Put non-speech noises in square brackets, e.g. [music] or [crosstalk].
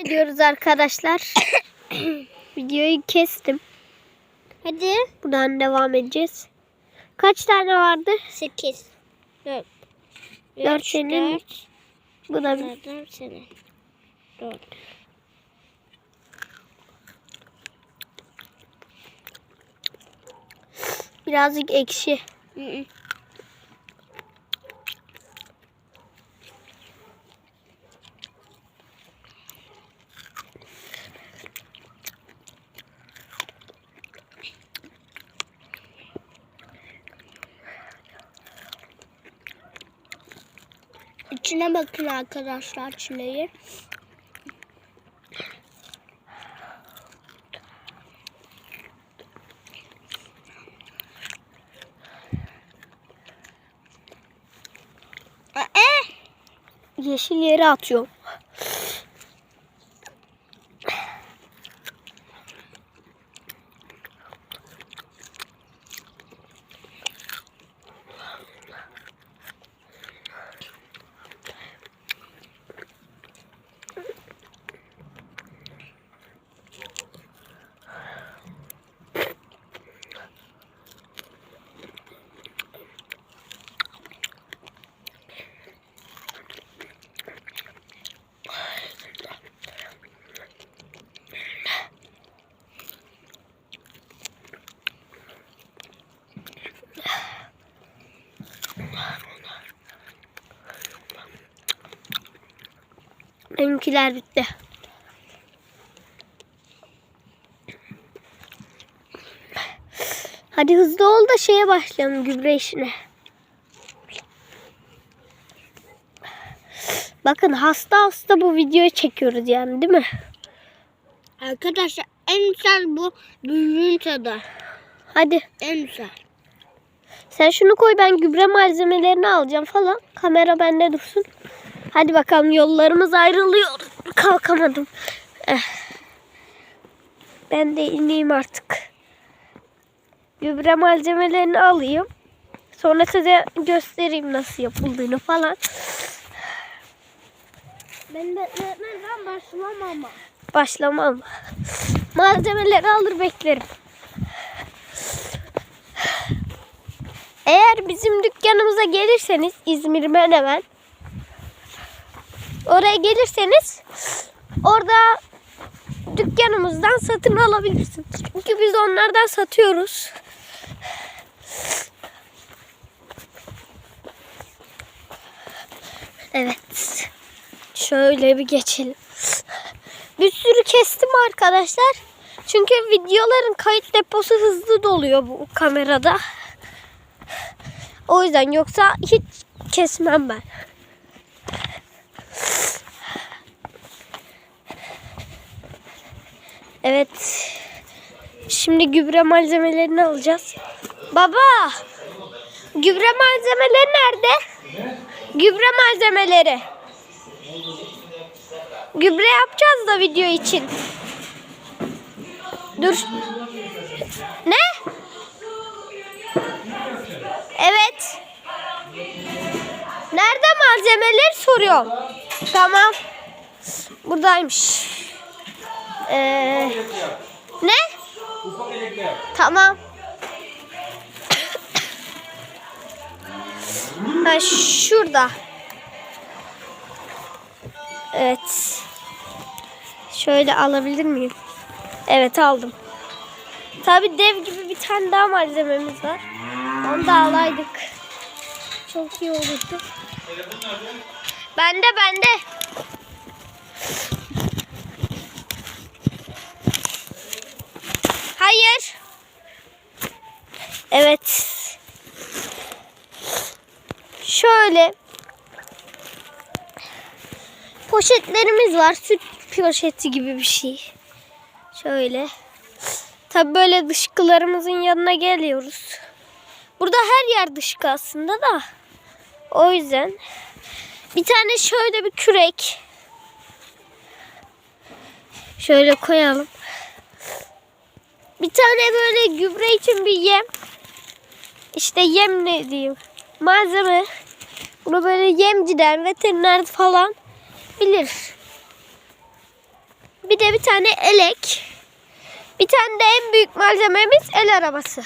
ediyoruz arkadaşlar. [coughs] Videoyu kestim. Hadi. Buradan devam edeceğiz. Kaç tane vardı? 8. 4. Dört senin. Bu da bir. 4 senin. 4. Birazcık ekşi. İçine bakın arkadaşlar çileği. Ee, Yeşil yere atıyorum. Benimkiler bitti. Hadi hızlı ol da şeye başlayalım gübre işine. Bakın hasta hasta bu videoyu çekiyoruz yani değil mi? arkadaşlar en güzel bu büyüğün tadı. Hadi En güzel. sen şunu koy ben gübre malzemelerini alacağım falan. Kamera bende dursun. Hadi bakalım yollarımız ayrılıyor. Kalkamadım. Eh. Ben de ineyim artık. Gübre malzemelerini alayım. Sonra size göstereyim nasıl yapıldığını falan. Ben de öğretmenden başlamam ama. Başlamam. Malzemeleri alır beklerim. Eğer bizim dükkanımıza gelirseniz İzmir Menemen oraya gelirseniz orada dükkanımızdan satın alabilirsiniz. Çünkü biz onlardan satıyoruz. Evet. Şöyle bir geçelim. Bir sürü kestim arkadaşlar. Çünkü videoların kayıt deposu hızlı doluyor bu kamerada. O yüzden yoksa hiç kesmem ben. Evet. Şimdi gübre malzemelerini alacağız. Baba! Gübre malzemeleri nerede? Gübre malzemeleri. Gübre yapacağız da video için. Dur. Ne? Evet. Nerede malzemeleri soruyorum. Tamam. Buradaymış. Ee, ne? Tamam. Ha, şurada. Evet. Şöyle alabilir miyim? Evet aldım. Tabi dev gibi bir tane daha malzememiz var. Onu da alaydık. Çok iyi olurdu. Bende bende. Evet. Şöyle poşetlerimiz var. Süt poşeti gibi bir şey. Şöyle. Tabi böyle dışkılarımızın yanına geliyoruz. Burada her yer dışkı aslında da. O yüzden. Bir tane şöyle bir kürek. Şöyle koyalım. Bir tane böyle gübre için bir yem. İşte yem ne diyeyim. Malzeme. Bunu böyle yemciden, veteriner falan bilir. Bir de bir tane elek. Bir tane de en büyük malzememiz el arabası.